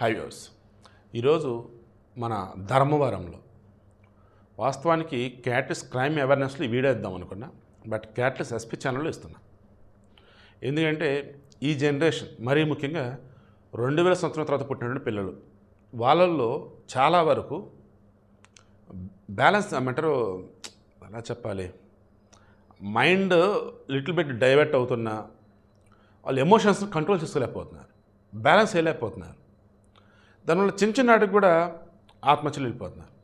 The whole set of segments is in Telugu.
హైవేస్. ఈరోజు మన ధర్మవరంలో వాస్తవానికి క్యాట్లెస్ క్రైమ్ అవేర్నెస్లో ఈ వీడియో ఇద్దాం అనుకున్నా బట్ క్యాట్లెస్ ఎస్పీ ఛానల్లో ఇస్తున్నా. ఎందుకంటే ఈ జనరేషన్ మరీ ముఖ్యంగా రెండు వేల సంవత్సరం తర్వాత పుట్టినటువంటి పిల్లలు వాళ్ళల్లో చాలా వరకు బ్యాలెన్స్ ఏమంటారు ఎలా చెప్పాలి మైండ్ లిటిల్ బిట్ డైవర్ట్ అవుతున్నా వాళ్ళు ఎమోషన్స్ కంట్రోల్ చేసుకోలేకపోతున్నారు బ్యాలెన్స్ చేయలేకపోతున్నారు. దానివల్ల చిన్న చిన్న వాటికి కూడా ఆత్మహత్యలు వెళ్ళిపోతున్నారు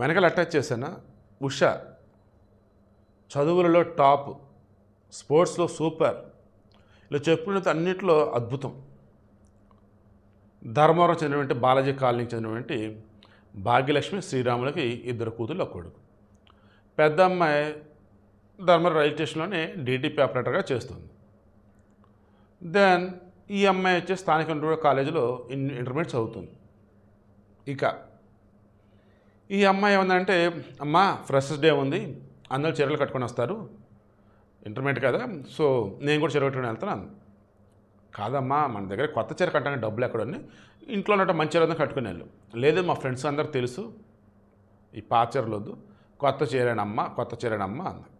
వెనకాల అటాచ్ చేశాను ఉష. చదువులలో టాప్ స్పోర్ట్స్లో సూపర్. ఇలా చెప్పుకునేది అన్నింటిలో అద్భుతం. ధర్మవరం చెందినటువంటి బాలాజీ కాలనీకి చెందినటువంటి భాగ్యలక్ష్మి శ్రీరాములకి ఇద్దరు కూతుళ్ళు కొడుకు. పెద్ద అమ్మాయి ధర్మవరం రైల్వే స్టేషన్లోనే డీటీపీ ఆపరేటర్గా చేస్తుంది. దెన్ ఈ అమ్మాయి వచ్చి స్థానిక కాలేజీలో ఇన్ ఇంటర్మీడియట్ చదువుతుంది ఇక ఈ అమ్మాయి ఏమందంటే అమ్మ ఫ్రెషర్స్ డే ఉంది అందరూ చీరలు కట్టుకొని వస్తారు. ఇంటర్మీడియట్ కదా సో నేను కూడా చీర కట్టుకుని వెళ్తాను కాదమ్మా మన దగ్గర కొత్త చీర కట్టడానికి డబ్బులు ఎక్కడ ఉన్నాయి? ఇంట్లో ఉన్నట్టు మంచి చీర ఉందని కట్టుకుని వెళ్ళు. లేదు మా ఫ్రెండ్స్ అందరు తెలుసు ఈ పాత చీరలు వద్దు కొత్త చీరేనమ్మా కొత్త చీరేనమ్మా అంది.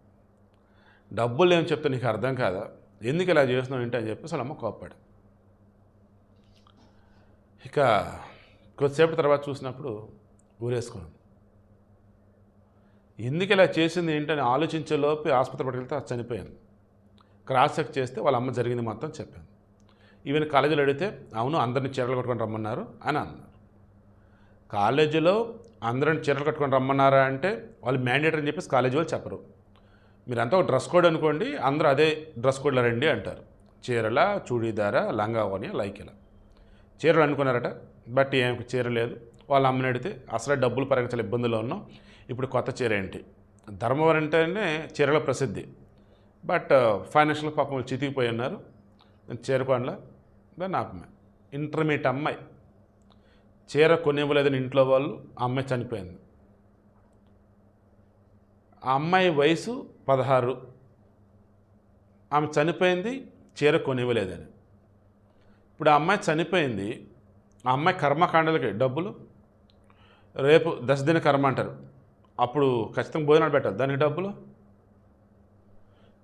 డబ్బులు ఏమని చెప్తే నీకు అర్థం కాదా? ఎందుకు ఇలా చేస్తున్నావు ఏంటి అని చెప్పేసి వాళ్ళ అమ్మ కోప్పాడు ఇక కొద్దిసేపటి తర్వాత చూసినప్పుడు ఊరేసుకున్నాను ఎందుకు ఇలా చేసింది ఏంటని ఆలోచించేలోపు ఆసుపత్రి పట్టుకెళ్తే చనిపోయాను క్రాస్ చెక్ చేస్తే వాళ్ళ అమ్మ జరిగింది మొత్తం చెప్పాను. ఈవెన్ కాలేజీలో అడిగితే అవును అందరిని చీరలు కట్టుకొని రమ్మన్నారు అని అన్నారు. కాలేజీలో అందరిని చీరలు కట్టుకొని రమ్మన్నారా అంటే వాళ్ళు మ్యాండేటరీ అని చెప్పేసి కాలేజీ వాళ్ళు చెప్పరు. మీరంతా ఒక డ్రెస్ కోడ్ అనుకోండి అందరూ అదే డ్రెస్ కోడ్లో రండి అంటారు. చీరల చూడీదార లంగా ఓని లైక్ ఇలా చీరలు అనుకున్నారట బట్ ఏమి చీర లేదు వాళ్ళ అమ్మని అడిగితే అసలే డబ్బులు పరంగా చాలా ఇబ్బందుల్లో ఉన్నాం ఇప్పుడు కొత్త చీర ఏంటి? ధర్మవరం అంటేనే చీరల ప్రసిద్ధి. బట్ uh, ఫైనాన్షియల్ పాపం వాళ్ళు చితికిపోయి ఉన్నారు. నేను దాన్ని ఆపమే. ఇంటర్మీడియట్ అమ్మాయి. చీర కొనివ్వలేదని ఇంట్లో వాళ్ళు ఆ అమ్మాయి చనిపోయింది. ఆ అమ్మాయి వయసు పదహారు. ఆమె చనిపోయింది చీర కొనివ్వలేదని. ఇప్పుడు ఆ అమ్మాయి చనిపోయింది. ఆ అమ్మాయి కర్మకాండలకి డబ్బులు. రేపు దశదిన కర్మ అంటారు. అప్పుడు ఖచ్చితంగా భోజనాలు పెట్టాలి. దానికి డబ్బులు.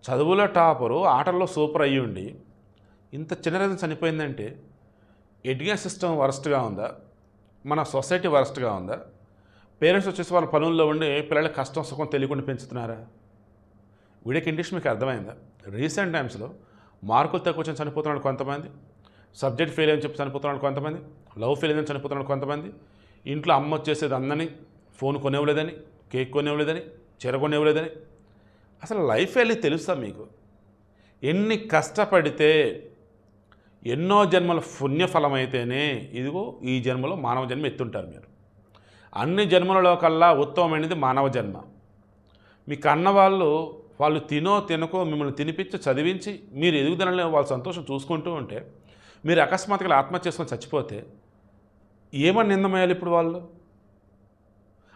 చదువులో టాపరు ఆటల్లో సూపర్ అయ్యి ఉండి ఇంత చిన్న రీజన్ చనిపోయిందంటే ఎడ్యుకేషన్ సిస్టమ్ వరస్ట్గా ఉందా? మన సొసైటీ వరస్ట్గా ఉందా? పేరెంట్స్ వచ్చేసి వాళ్ళ పనుల్లో ఉండి పిల్లల కష్టం సుఖం తెలియకుండా పెంచుతున్నారా? వీడియో కండిషన్ మీకు అర్థమైందా? రీసెంట్ టైమ్స్లో మార్కులు తక్కువ వచ్చి చనిపోతున్నాడు కొంతమంది. సబ్జెక్ట్ ఫెయిల్ అని చెప్పి చనిపోతున్నాడు కొంతమంది లవ్ ఫెయిల్ అని చనిపోతున్నాడు కొంతమంది ఇంట్లో అమ్మ వచ్చేసేది అందని ఫోన్ కొనివ్వలేదని కేక్ కొనివ్వలేదని చీర కొనివ్వలేదని. అసలు లైఫ్ వెళ్ళి తెలుసా మీకు? ఎన్ని కష్టపడితే ఎన్నో జన్మల పుణ్యఫలమైతేనే ఇదిగో ఈ జన్మలో మానవ జన్మ ఎత్తుంటారు మీరు. అన్ని జన్మలలో కల్లా ఉత్తమమైనది మానవ జన్మ. మీకు అన్నవాళ్ళు వాళ్ళు తినో తినకో మిమ్మల్ని తినిపించి చదివించి మీరు ఎదుగుదలలో వాళ్ళ సంతోషం చూసుకుంటూ ఉంటే మీరు అకస్మాత్తుగా ఆత్మహత్య చేసుకొని చచ్చిపోతే ఏమని నిందమయ్యాలి ఇప్పుడు వాళ్ళు?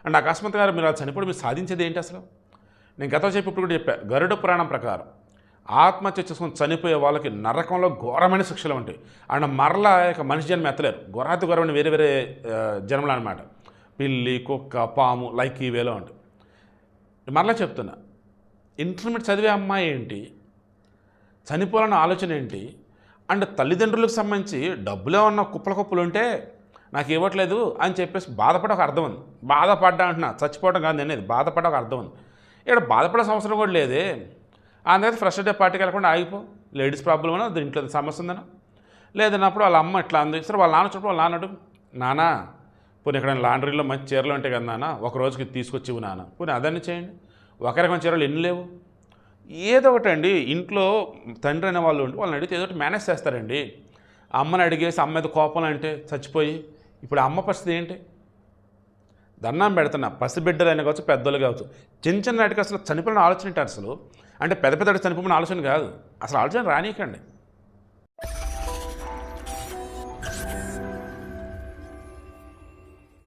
అండ్ అకస్మాత్తుగా మీరు అలా చనిపోవడం మీరు సాధించేది ఏంటి అసలు? నేను గతం చెప్పి ఇప్పుడు కూడా చెప్పాను గరుడ పురాణం ప్రకారం ఆత్మహత్య చేసుకొని చనిపోయే వాళ్ళకి నరకంలో ఘోరమైన శిక్షలు ఉంటాయి. అండ్ మరలా యొక్క మనిషి జన్మ ఎత్తలేరు. ఘోరాతి ఘోరమైన వేరే వేరే జన్మలు అనమాట పిల్లి కుక్క పాము లైక్ ఈ వేలో ఉంటాయి. మరలా చెప్తున్నా ఇంటర్మీడియట్ చదివే అమ్మాయి ఏంటి? చనిపోవాలన్న ఆలోచన ఏంటి? అండ్ తల్లిదండ్రులకు సంబంధించి డబ్బులే ఉన్న కుప్పల కుప్పలు ఉంటే నాకు ఇవ్వట్లేదు అని చెప్పేసి బాధపడే ఒక అర్థం ఉంది. బాధపడ్డా అంటున్నా చచ్చిపోవడం కాదు అనేది బాధపడే ఒక అర్థం ఉంది. ఇక్కడ బాధపడే అవసరం కూడా లేదే. అందుకని ఫ్రెష్ డే పార్టీకి వెళ్ళకుండా ఆగిపో. లేడీస్ ప్రాబ్లం అనో దీంట్లో సమస్య ఉందనో లేదన్నప్పుడు వాళ్ళ అమ్మ ఇట్లా అంది సరే వాళ్ళ నాన్న చుట్టూ వాళ్ళ నాన్న నానా పోనీ ఇక్కడ లాండ్రీలో మంచి చీరలు ఉంటాయి కదా నాన్న ఒక రోజుకి తీసుకొచ్చి నాన్న. పోనీ అదన్నీ చేయండి. ఒక రకమైన చీరలు ఎన్ని లేవు? ఏదో ఒకటి అండి ఇంట్లో తండ్రి అనే వాళ్ళు ఉంటే వాళ్ళని అడిగితే ఏదో ఒకటి మేనేజ్ చేస్తారండి. అమ్మని అడిగేసి అమ్మ మీద కోపం అంటే చచ్చిపోయి ఇప్పుడు అమ్మ పరిస్థితి ఏంటి? దండం పెడుతున్నా. పసిబిడ్డలైనా కావచ్చు పెద్దలు కావచ్చు. చిన్న చిన్న నాటికి అసలు చనిపోయిన ఆలోచన అసలు? అంటే పెద్ద పెద్ద చనిపోయిన ఆలోచన కాదు. అసలు ఆలోచన రానీయకండి.